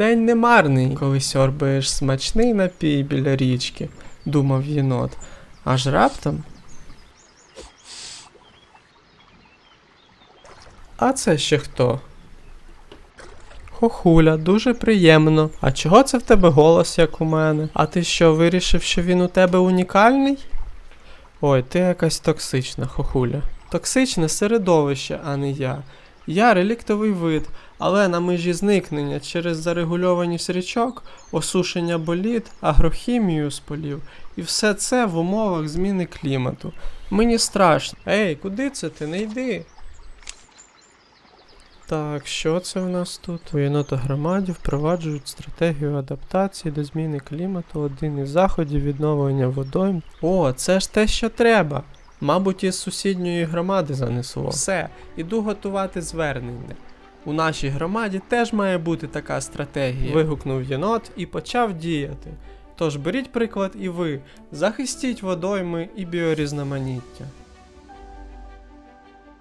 день не марний, коли сьорбаєш смачний напій біля річки, думав єнот. Аж раптом. А це ще хто? Хохуля, дуже приємно. А чого це в тебе голос, як у мене? А ти що, вирішив, що він у тебе унікальний? Ой, ти якась токсична, хохуля. Токсичне середовище, а не я. Я реліктовий вид, але на межі зникнення через зарегульованість річок, осушення боліт, агрохімію з полів. І все це в умовах зміни клімату. Мені страшно. Ей, куди це ти? Не йди. Так, що це в нас тут? У єнотогромаді впроваджують стратегію адаптації до зміни клімату, один із заходів відновлення водойм. О, це ж те, що треба. Мабуть, із сусідньої громади занесло. Все, іду готувати звернення. У нашій громаді теж має бути така стратегія. Вигукнув єнот і почав діяти. Тож беріть приклад і ви, захистіть водойми і біорізноманіття.